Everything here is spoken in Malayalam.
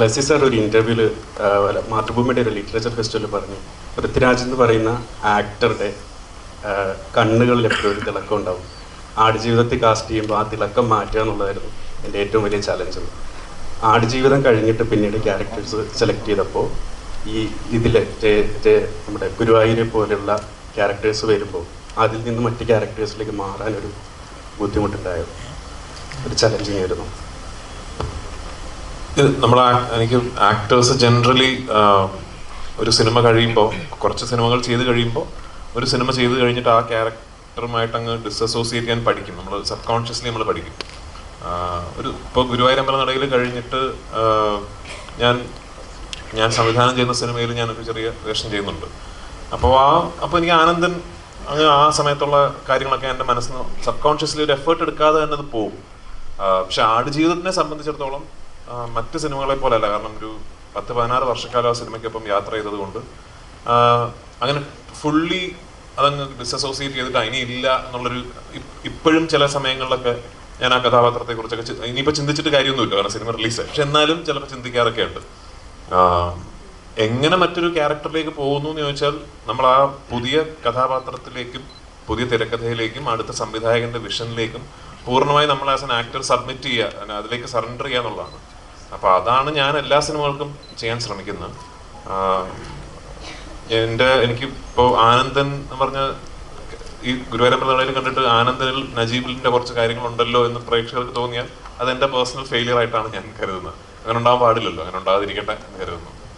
ബ്ലസ്സി സാർ ഒരു ഇന്റർവ്യൂൽ മാതൃഭൂമിയുടെ ഒരു ലിറ്ററേച്ചർ ഫെസ്റ്റിവലിൽ പറഞ്ഞു. പൃഥ്വിരാജ് എന്ന് പറയുന്ന ആക്ടറുടെ കണ്ണുകളിൽ എപ്പോഴും ഒരു തിളക്കം ഉണ്ടാവും. ആടുജീവിതത്തിൽ കാസ്റ്റ് ചെയ്യുമ്പോൾ ആ തിളക്കം മാറ്റുക എന്നുള്ളതായിരുന്നു എന്റെ ഏറ്റവും വലിയ ചലഞ്ച് ആടുജീവിതം കഴിഞ്ഞിട്ട് പിന്നീട് ക്യാരക്ടേഴ്സ് സെലക്ട് ചെയ്തപ്പോൾ ഈ ഇതിൽ നമ്മുടെ ഗുരുവായൂരെ പോലെയുള്ള ക്യാരക്ടേഴ്സ് വരുമ്പോൾ അതിൽ നിന്ന് മറ്റ് ക്യാരക്ടേഴ്സിലേക്ക് മാറാനൊരു ബുദ്ധിമുട്ടുണ്ടായത് ഒരു ചലഞ്ചിങ് ആയിരുന്നു നമ്മൾ എനിക്ക് ആക്ടേഴ്സ് ജനറലി ഒരു സിനിമ കഴിയുമ്പോൾ കുറച്ച് സിനിമകൾ ചെയ്ത് കഴിയുമ്പോൾ ഒരു സിനിമ ചെയ്ത് കഴിഞ്ഞിട്ട് ആ ക്യാരക്ടറുമായിട്ട് അങ്ങ് ഡിസസോസിയേറ്റ് ചെയ്യാൻ പഠിക്കും. നമ്മൾ സബ് കോൺഷ്യസ്ലി നമ്മൾ പഠിക്കും ഒരു ഇപ്പോൾ ഗുരുവായൂരമ്പല നടയിൽ കഴിഞ്ഞിട്ട് ഞാൻ ഞാൻ സംവിധാനം ചെയ്യുന്ന സിനിമയിൽ ഞാനൊരു ചെറിയ വേഷം ചെയ്യുന്നുണ്ട്. അപ്പോൾ ആ അപ്പോൾ എനിക്ക് ആനന്ദൻ അങ്ങ് ആ സമയത്തുള്ള കാര്യങ്ങളൊക്കെ എന്റെ മനസ്സിൽ സബ് കോൺഷ്യസ്ലി ഒരു എഫേർട്ട് എടുക്കാതെ തന്നെ അത് പോകും. പക്ഷേ ആടുജീവിതത്തിനെ സംബന്ധിച്ചിടത്തോളം മറ്റ് സിനിമകളെ പോലെയല്ല കാരണം ഒരു പത്ത് പതിനാറ് വർഷക്കാലം ആ സിനിമയ്ക്കൊപ്പം യാത്ര ചെയ്തത് കൊണ്ട് അങ്ങനെ ഫുള്ളി അതങ്ങ് ഡിസസോസിയേറ്റ് ചെയ്തിട്ട് അതിനെ ഇല്ല എന്നുള്ളൊരു ഇപ്പോഴും ചില സമയങ്ങളിലൊക്കെ ഞാൻ ആ കഥാപാത്രത്തെ കുറിച്ചൊക്കെ ഇനിയിപ്പോ ചിന്തിച്ചിട്ട് കാര്യമൊന്നുമില്ല. കാരണം സിനിമ റിലീസ്. പക്ഷെ എന്നാലും ചിലപ്പോൾ ചിന്തിക്കാറൊക്കെ ഉണ്ട്. എങ്ങനെ മറ്റൊരു ക്യാരക്ടറിലേക്ക് പോകുന്നു എന്ന് ചോദിച്ചാൽ നമ്മൾ ആ പുതിയ കഥാപാത്രത്തിലേക്കും പുതിയ തിരക്കഥയിലേക്കും അടുത്ത സംവിധായകന്റെ വിഷനിലേക്കും പൂർണമായി നമ്മൾ ആസ് എൻ ആക്ടർ സബ്മിറ്റ് ചെയ്യുക അതിലേക്ക് സറണ്ടർ ചെയ്യുക എന്നുള്ളതാണ്. അപ്പൊ അതാണ് ഞാൻ എല്ലാ സിനിമകൾക്കും ചെയ്യാൻ ശ്രമിക്കുന്നത്. എന്റെ എനിക്ക് ഇപ്പോ ആനന്ദൻ എന്ന് പറഞ്ഞ ഈ ഗുരുവായൂരമ്പലയിൽ കണ്ടിട്ട് ആനന്ദനിൽ നജീബിലിന്റെ കുറച്ച് കാര്യങ്ങളുണ്ടല്ലോ എന്ന് പ്രേക്ഷകർക്ക് തോന്നിയാൽ അത് എന്റെ പേഴ്സണൽ ഫെയിലിയർ ആയിട്ടാണ് ഞാൻ കരുതുന്നത്. അങ്ങനെ ഉണ്ടാകാൻ പാടില്ലല്ലോ അങ്ങനെ ഉണ്ടാകാതിരിക്കട്ടെ എന്ന് കരുതുന്നു.